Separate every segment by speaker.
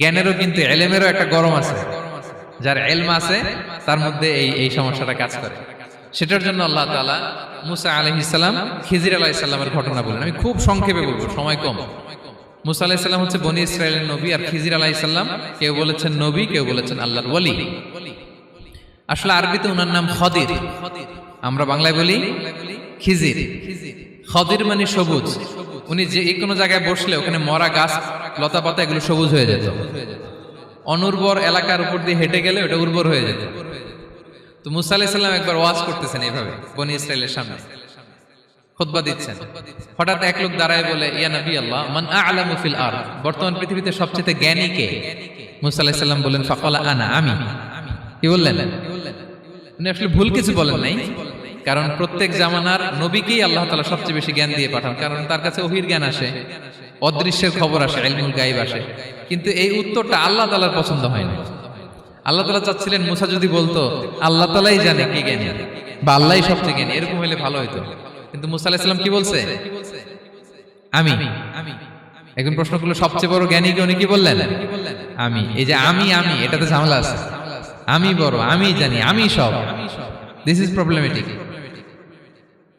Speaker 1: জ্ঞানেরও কিন্তু এলেমেরও একটা গরম আছে। যার এলম আছে, তার মধ্যে এই এই সমস্যাটা কাজ করে। সেটার জন্য আল্লাহ তাআলা মুসা আলহিসাল্লাম খিজির আলাহিসাল্লামের ঘটনা বলেন। আমি খুব সংক্ষেপে বলব, সময় কম। মুসা আলাহিসাল্লাম হচ্ছে বনি ইসরায়েলের নবী আর খিজির আলাহিসাল্লাম কেউ বলেছেন নবী, কেউ বলেছেন আল্লাহর ওয়ালি। আসলে আরবিতে ওনার নাম খদির। আমরা বাংলায় বলি খিজির। খদির মানে সবুজ। উনি যে কোনো জায়গায় বসলে ওখানে মরা গাছ, লতা পাতা এগুলো সবুজ হয়ে যেত। অনুর্বর এলাকার উপর দিয়ে হেঁটে গেলে ওটা উর্বর হয়ে যেত। তো মুসা একবার ওয়াজ করতেছেন এইভাবে, বনি ইসরায়েলের সামনে। হঠাৎ এক লোক দাঁড়ায় বলে, ইয়া নবী আল্লাহ, মান বর্তমান পৃথিবীতে সবচেয়ে জ্ঞানী কে? ফাকালা আনা আমি কি বললেন? উনি আসলে ভুল কিছু বলেন নাই। কারণ প্রত্যেক জামানার নবীকেই আল্লাহ তাআলা সবচেয়ে বেশি জ্ঞান দিয়ে পাঠান, কারণ তার কাছে ওহির জ্ঞান আসে, অদৃশ্যের খবর আসে, ইলমুল গায়েব আসে। কিন্তু এই উত্তরটা আল্লাহ তাআলার পছন্দ হয় না আল্লাহ তাআলা চাচ্ছিলেন, মুসা যদি বলতো, আল্লাহ তাআলাই জানে কে জ্ঞানী বা আল্লাহই সবচেয়ে জ্ঞানী, এরকম হলে ভালো হতো কিন্তু মুসা আলাইহিস সালাম কি বলছে? আমি। একজন প্রশ্ন করল, সবচেয়ে বড় জ্ঞানী কে? উনি কি বললেন? আমি। এই যে, আমি আমি, এটাতে ঝামেলা আছে। আমি বড় আমি জানি আমি সব। দিস ইজ প্রবলেমেটিক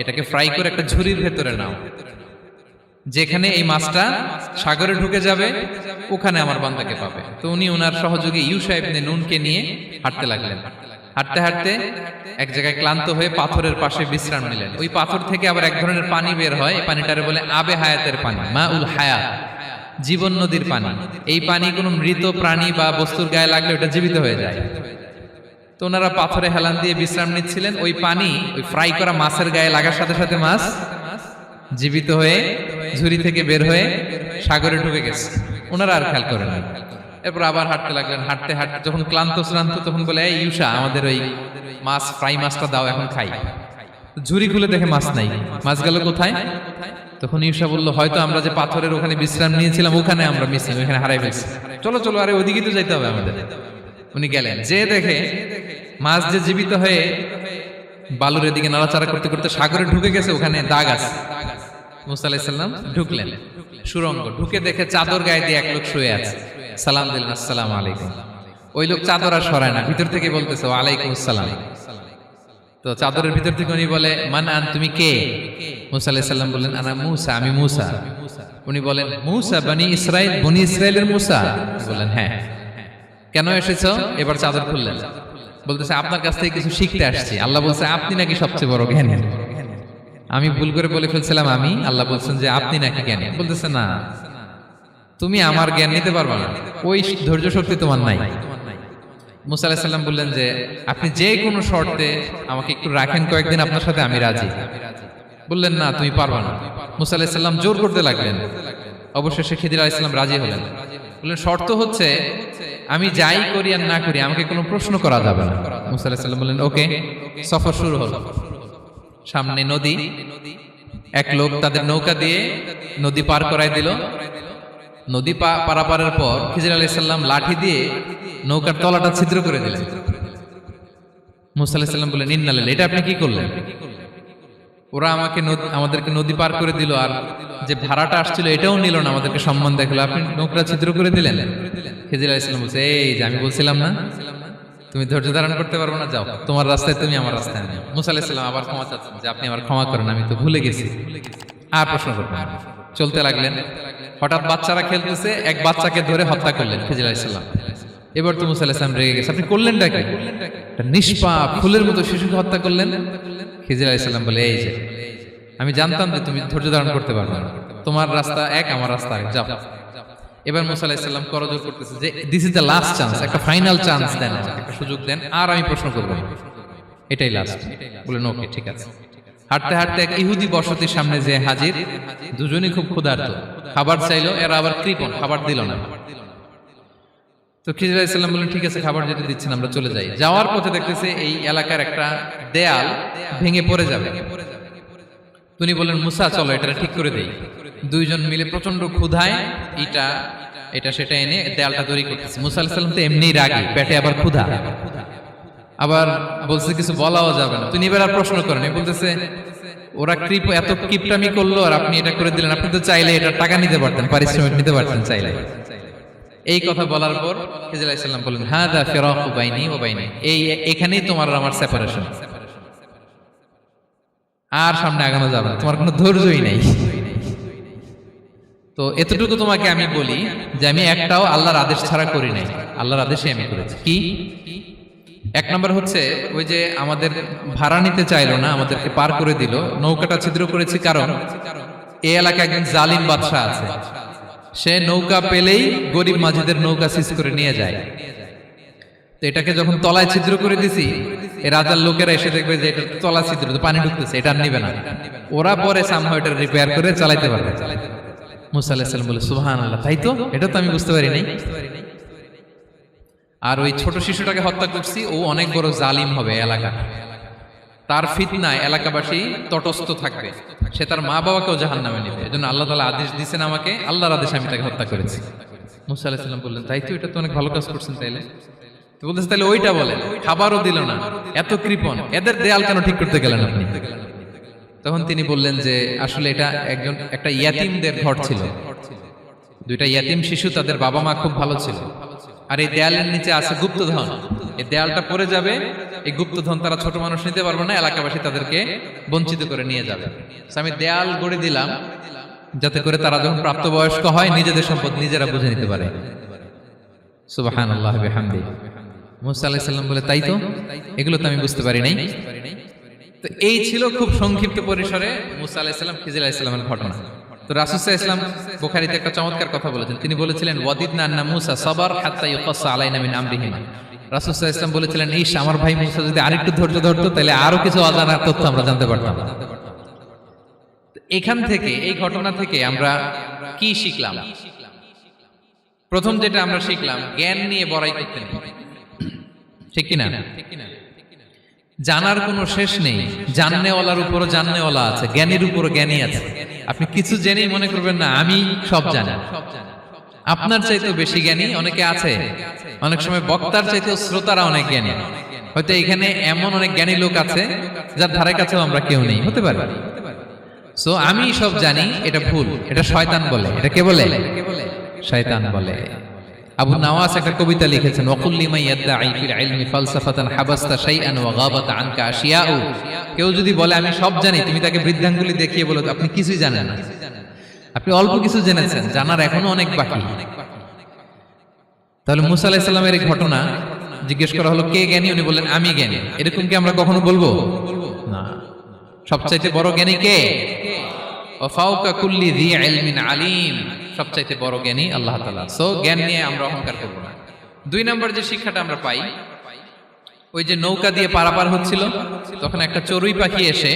Speaker 1: এটাকে ফ্রাই করে একটা ঝুড়ির ভেতরে নাও। যেখানে এই মাছটা সাগরে ঢুকে যাবে, ওখানে আমার বান্দাকে পাবে। তো উনি ওনার সহযোগী ইউসা ইবনে নুনকে নিয়ে হাঁটতে লাগলেন। হাঁটতে হাঁটতে এক জায়গায় ক্লান্ত হয়ে পাথরের পাশে বিশ্রাম নিলেন। ওই পাথর থেকে আবার এক ধরনের পানি বের হয়। এই পানিটারে বলে আবে হায়াতের পানি মা উল হায়াত জীবন নদীর পানি। এই পানি কোনো মৃত প্রাণী বা বস্তুর গায়ে লাগলে ওটা জীবিত হয়ে যায়। তো ওনারা পাথরে হেলান দিয়ে বিশ্রাম নিচ্ছিলেন। ওই পানি, ওই ফ্রাই করা মাছের গায়ে লাগার সাথে সাথে মাছ জীবিত হয়ে, ঝুড়ি থেকে বের হয়ে সাগরে ঢুকে গেছে। ওনারা আর খেয়াল করেন এরপর আবার হাঁটতে লাগলেন। হাঁটতে হাঁটতে যখন ক্লান্ত, শ্রান্ত, তখন বলে, এই ইউসা আমাদের ওই মাছ, ফ্রাই মাছটা দাও, এখন খাই। ঝুড়ি খুলে দেখে মাছ নাই। মাছ গেল কোথায়? তখন ইউসা বলল, হয়তো আমরা যে পাথরের ওখানে বিশ্রাম নিয়েছিলাম, ওখানে আমরা মিসিং, ওখানে হারাই ফেলছি। চলো চলো, আরে ওদিকে তো যাইতে হবে আমাদের। উনি গেলেন। যে দেখে মাছ যে জীবিত হয়ে বালুর এদিকে নাড়াচাড়া করতে করতে সাগরে ঢুকে গেছে, ওখানে দাগ আছে। মুসা আলাইসাল্লাম ঢুকলেন। সুরঙ্গ, ঢুকে দেখে চাদর গায়ে দিয়ে এক লোক শুয়ে আছে। সালাম দিলেন, আসসালাম আলাইকুম। ওই লোক চাদর আর সরায় না, ভিতর থেকে বলতেছে, ওয়ালাইকুম আসসালাম। তো চাদরের ভিতর থেকে উনি বলে মান আন তুমি কে? মুসা আলাইসাল্লাম বললেন, আনা মুসা, আমি মুসা। উনি বলেন, মুসা, বনি ইসরায়েল বনি ইসরায়েলের মুসা? বললেন হ্যাঁ। কেন এসেছ? এবার চাদর খুললেন। বলতেছে, আপনার কাছ থেকে কিছু শিখতে আসছি। আল্লাহ বলছে, আপনি নাকি সবচেয়ে বড় জ্ঞানী? আমি ভুল করে বলে ফেলছিলাম, আমি? আল্লাহ বলছেন যে, আপনি নাকি জ্ঞানী? বলতেছে, না, তুমি আমার জ্ঞান নিতে পারবে না। ওই ধৈর্য শক্তি তোমার নাই। মুসা বললেন যে, আপনি যে কোনো শর্তে আমাকে একটু রাখেন, কয়েকদিন আপনার সাথে আমি রাজি। বললেন, না, তুমি পারবা না। মুসা আলাহিসাল্লাম জোর করতে লাগলেন। অবশেষে খিদির আলাইসাল্লাম রাজি হলেন। বললেন, শর্ত হচ্ছে, আমি যাই করি আর না করি, আমাকে কোনো প্রশ্ন করা যাবে না। মুসা আলাহিসাল্লাম বললেন, ওকে, সফর শুরু হল। সামনে নদী, এক লোক তাদের নৌকা দিয়ে নদী পার করাই দিল। নদী পারাপারের পর খিজির আলাইসাল্লাম লাঠি দিয়ে নৌকার তলাটা ছিদ্র করে দিলেন। মুসা আলাইসাল্লাম বললেন ইন্নালেন এটা আপনি কি করলেন? ওরা আমাকে আমাদেরকে নদী পার করে দিল আর যে ভাড়াটা আসছিল এটাও নিল না, আমাদেরকে সম্মান দেখাল। আপনি নৌকা ছিদ্র করে দিলেন? খিজির আলাইসাল্লাম বলছে, এই যে আমি বলছিলাম না, তুমি ধৈর্য ধারণ করতে পারব না, যাও, তোমার রাস্তায় তুমি আমার রাস্তায় আমি মুসা আলাইসাল্লাম আবার ক্ষমা চাচ্ছেন যে, আপনি আমার ক্ষমা করেন, আমি তো ভুলে গেছি। আর প্রশ্ন করবেন। চলতে লাগলেন। হঠাৎ বাচ্চারা খেলতেছে, এক বাচ্চাকে ধরে হত্যা করলেন খিজির আলাইসাল্লাম এবার তো মুসা রেগে গেছে। আপনি করলেন কি? নিষ্পাপ ফুলের মতো শিশুকে হত্যা করলেন। খিজির আলাইসাল্লাম বলে, এই যে, আমি জানতাম যে তুমি ধৈর্য ধারণ করতে পারবে না। তোমার রাস্তা এক, আমার রাস্তা এক যাও। এবার মুসা আলাহিসাল্লাম করজোর করতেছে যে this is the last chance একটা ফাইনাল চান্স দেন, একটা সুযোগ দেন, আর আমি প্রশ্ন করব। এটাই লাস্ট বলেন ওকে ঠিক আছে। হাঁটতে হাঁটতে এক ইহুদি বসতির সামনে যে হাজির, দুজনই খুব ক্ষুধার্ত। খাবার চাইলো, এরা আবার কৃপণ, খাবার দিল না। তো খিজির আলাইসাল্লাম বললেন, ঠিক আছে, খাবার যেটা দিচ্ছেন, আমরা চলে যাই। যাওয়ার পথে দেখতেছে এই এলাকার একটা দেয়াল ভেঙে পড়ে যাবে। তিনি বললেন, মুসা, চলো এটা ঠিক করে দেই। দুইজন মিলে প্রচণ্ড ক্ষুধায় ইটা, এটা, সেটা এনে দেয়ালটা তৈরি করতেছে। মুসা আলাইসাল্লাম তো এমনি রাগি, পেটে আবার ক্ষুধা। আবার বলছে, কিছু বলাও যাবে না। তিনি এবার আর প্রশ্ন করেন বলতেছে, ওরা কৃপ, এত কিপটামি করল আর আপনি এটা করে দিলেন। আপনি তো চাইলে এটা টাকা নিতে পারতেন, পারিশ্রমিক নিতে পারতেন চাইলে। এই কথা বলার পর আলাইসাল্লাম বললেন হ্যাঁ দা ফেরাক বাইনি ও বাইনি। এই এখানেই তোমার আমার সেপারেশন আর সামনে আগানো যাবে না, তোমার কোনো ধৈর্যই নেই। তো এতটুকু তোমাকে আমি বলি যে আমি একটাও আল্লাহর আদেশ ছাড়া করি নাই। আল্লাহর আদেশে আমি করেছি। কি? এক নম্বর হচ্ছে ওই যে আমাদের ভাড়া নিতে চাইলো না, আমাদেরকে পার করে দিল, নৌকাটা ছিদ্র করেছি কারণ এই এলাকায় একজন জালিম বাদশাহ আছে। সে নৌকা পেলেই গরিব মাঝিদের নৌকা সিজ করে নিয়ে যায়। তো এটাকে যখন তলায় ছিদ্র করে দিছি রাজার লোকেরা এসে দেখবে যে এটা তলা ছিদ্র পানি ঢুকতেছে, এটা নিবে না। ওরা পরে সামহাও এটা রিপেয়ার করে চালাইতে পারবে। মুসা বলে সুহান আল্লাহ তাই তো? এটা তো আমি বুঝতে পারি আর ওই ছোট শিশুটাকে হত্যা করছি, ও অনেক বড় জালিম হবে এলাকা তার ফিতনায় এলাকাবাসী তটস্থ থাকবে। সে তার মা বাবাকেও জাহান নামে নেবে। এজন্য আল্লাহ তালা আদেশ দিচ্ছেন আমাকে, আল্লাহর আদেশে আমি তাকে হত্যা করেছি। মুসা আলাহিসাল্লাম বললেন, তাই তো এটা তো অনেক ভালো কাজ করছেন তাইলে? তো বলতেছে তাহলে ওইটা বলেন, খাবারও দিল না, এত কৃপণ, এদের দেয়াল কেন ঠিক করতে গেলেন আপনি? তখন তিনি বললেন যে, আসলে এটা একজন, একটা ইয়াতিমদের ঘর ছিল। দুইটা ইয়াতিম শিশু তাদের বাবা মা খুব ভালো ছিল। আর এই দেয়ালের নিচে আছে গুপ্তধন। এই দেয়ালটা পড়ে যাবে, এই গুপ্তধন তারা ছোট মানুষ নিতে পারবে না, এলাকাবাসী তাদেরকে বঞ্চিত করে নিয়ে যাবে। আমি দেয়াল গড়ে দিলাম, যাতে করে তারা যখন প্রাপ্তবয়স্ক হয়, নিজেদের সম্পদ নিজেরা বুঝে নিতে পারে। সুবাহান আল্লাহ মুসা আলাহিসাল্লাম বলে, তাই তো? এগুলো তো আমি বুঝতে পারি নাই। তো এই ছিল খুব সংক্ষিপ্ত পরিসরে মুসা আলাহিসাল্লাম খিজির আলাহিসাল্লামের ঘটনা। তো রাসুসা ইসলাম বুখারিতে একটা চমৎকার কথা বলেছেন। তিনি বলেছিলেন ওয়াদিদ নান্না মুসা সবার হাত্তা ইউকাসা আলাইনা মিন আমরিহিমা। রাসুসা ইসলাম বলেছিলেন ইস আমার ভাই মুসা, যদি আরেকটু ধৈর্য ধরতো, তাহলে আরও কিছু অজানা তথ্য আমরা জানতে পারতাম। এখান থেকে, এই ঘটনা থেকে আমরা কি শিখলাম? প্রথম যেটা আমরা শিখলাম, জ্ঞান নিয়ে বড়াই করতে নেই। ঠিক কিনা? জানার কোনো শেষ নেই। জাননেওয়ালার উপরও জাননেওয়ালা আছে, জ্ঞানীর উপরও জ্ঞানী আছে। আপনি কিছু জেনেই মনে করবেন, না, আমি সব জানি। আপনার চাইতেও বেশি জ্ঞানী অনেকে আছে। অনেক সময় বক্তার চাইতেও শ্রোতারা অনেক জ্ঞানী। হয়তো এখানে এমন অনেক জ্ঞানী লোক আছে, যার ধারে কাছেও আমরা কেউ নেই। হতে পারে। সো আমি সব জানি, এটা ভুল। এটা শয়তান বলে। এটা কে বলে? শয়তান বলে। আবু নাওয়াস একটা কবিতা লিখেছেন ওয়াকুল্লিমা ইয়াদদাঈ ফিল ইলমি ফালসাফাতান হাবাসতা শাইআন ওয়া গাবাত আনকা আশিয়াউ। কেউ যদি বলে, আমি সব জানি, তুমি তাকে বৃদ্ধাঙ্গুলি দেখিয়ে বলো, আপনি কিছুই জানেন না। আপনি অল্প কিছু জেনেছেন, জানার এখনও অনেক বাকি। তাহলে মুসা আলাইহিস এই ঘটনা জিজ্ঞেস করা হলো, কে জ্ঞানী? উনি বললেন, আমি জ্ঞানী। এরকম কি আমরা কখনো বলব? না। সবচাইতে বড় জ্ঞানী কে? ওয়াফাউকা কুল্লি যী ইলমিন আলিম। সবচাইতে বড় জ্ঞানী আল্লাহ তাআলা। সো জ্ঞান নিয়ে আমরা অহংকার করব না। দুই নম্বর যে শিক্ষাটা আমরা পাই, ওই যে নৌকা দিয়ে পারাপার হচ্ছিল, তখন একটা চড়ুই পাখি এসে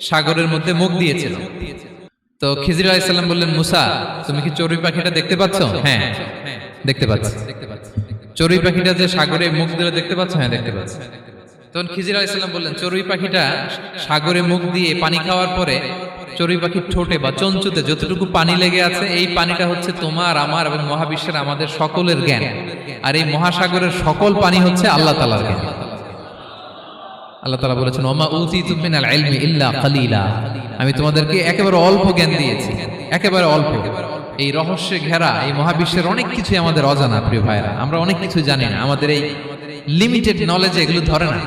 Speaker 1: সাগরের মধ্যে মুখ দিয়েছিল। তো খিজির আলাইসাল্লাম বললেন মুসা তুমি কি চড়ুই পাখিটা দেখতে পাচ্ছ? হ্যাঁ দেখতে পাচ্ছি চড়ুই পাখিটা যে সাগরে মুখ দিলে দেখতে পাচ্ছ? হ্যাঁ দেখতে পাচ্ছি। তখন খিজির আলাইসাল্লাম বললেন চড়ুই পাখিটা সাগরে মুখ দিয়ে পানি খাওয়ার পরে চড়ুই পাখির ঠোঁটে বা চঞ্চুতে যতটুকু পানি লেগে আছে এই পানিটা হচ্ছে তোমার আমার এবং মহাবিশ্বের আমাদের সকলের জ্ঞান। আর এই মহাসাগরের সকল পানি হচ্ছে আল্লাহ তালার জ্ঞান। আল্লাহ তালা বলেছেন, ওমা উতি ইল্লা আমি তোমাদেরকে একেবারে অল্প জ্ঞান দিয়েছি, একেবারে অল্প। এই রহস্যে ঘেরা, এই মহাবিশ্বের অনেক কিছুই আমাদের অজানা, প্রিয় ভাইরা আমরা অনেক কিছু জানি না, আমাদের এই লিমিটেড নলেজে এগুলো ধরে না।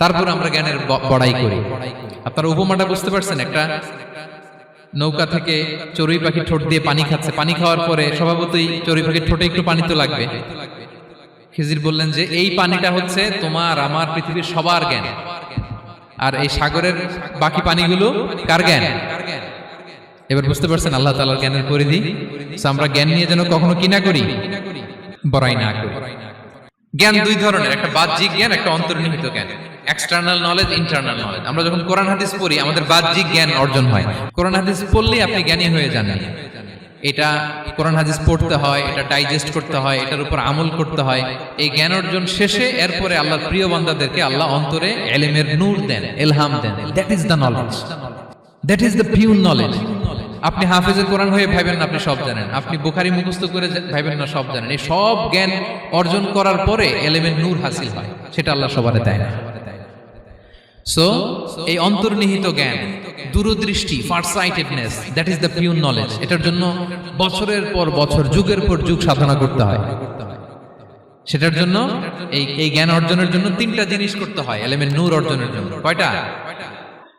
Speaker 1: তারপর আমরা জ্ঞানের বড়াই করি। আপনারা উপমাটা বুঝতে পারছেন, একটা নৌকা থেকে চড়ুই পাখি ঠোঁট দিয়ে পানি খাচ্ছে। পানি খাওয়ার পরে স্বভাবতই চড়ুই পাখির ঠোঁটে একটু পানি তো লাগবে। খিজির বললেন যে, এই পানিটা হচ্ছে তোমার, আমার পৃথিবীর সবার জ্ঞান। আর এই সাগরের বাকি পানিগুলো কার জ্ঞান? এবার বুঝতে পারছেন আল্লাহ তালার জ্ঞানের পরিধি। আমরা জ্ঞান নিয়ে যেন কখনো কি না করি, বড়াই না করি। জ্ঞান দুই ধরনের, একটা বাহ্যিক জ্ঞান, একটা অন্তর্নিহিত জ্ঞান। এক্সটার্নাল নলেজ ইন্টারনাল নলেজ আমরা যখন কোরআন হাদিস পড়ি, আমাদের বাহ্যিক জ্ঞান অর্জন হয়। কোরআন হাদিস পড়লেই আপনি জ্ঞানী হয়ে যান। এটা কোরআন হাদিস পড়তে হয়, এটা ডাইজেস্ট করতে হয়, এটার উপর আমল করতে হয়। এই জ্ঞান অর্জন শেষে এরপরে আল্লাহর প্রিয় বান্দাদেরকে আল্লাহ অন্তরে এলেমের নূর দেন, এলহাম দেন। That is the knowledge that is the pure knowledge আপনি হাফেজের কোরআন হয়ে ভাবেন না, আপনি সব জানেন। আপনি বুখারি মুখস্থ করে ভাবেন না, সব জানেন। এই সব জ্ঞান অর্জন করার পরে এলেমের নূর হাসিল হয়, সেটা আল্লাহ সবারে দেয় না। সো এই অন্তর্নিহিত জ্ঞান, দূরদৃষ্টি farsightedness that is the pure knowledge এটার জন্য বছরের পর বছর, যুগের পর যুগ সাধনা করতে হয়। সেটার জন্য এই এই জ্ঞান অর্জনের জন্য তিনটা জিনিস করতে হয়, এলেমের নূর অর্জনের জন্য। কয়টা?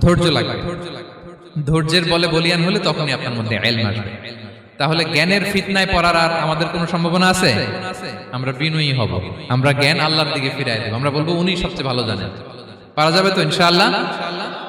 Speaker 1: ধৈর্য লাগবে ধৈর্যের বলে বলিয়ান হলে তখনই আপনার মধ্যে এলম আসবে। তাহলে জ্ঞানের ফিতনায় পড়ার আর আমাদের কোনো সম্ভাবনা আছে? আমরা বিনয়ী হব। আমরা জ্ঞান আল্লাহর দিকে ফিরাই দেব। আমরা বলব উনি সবচেয়ে ভালো জানেন। পারা যাবে তো ইনশাআল্লাহ?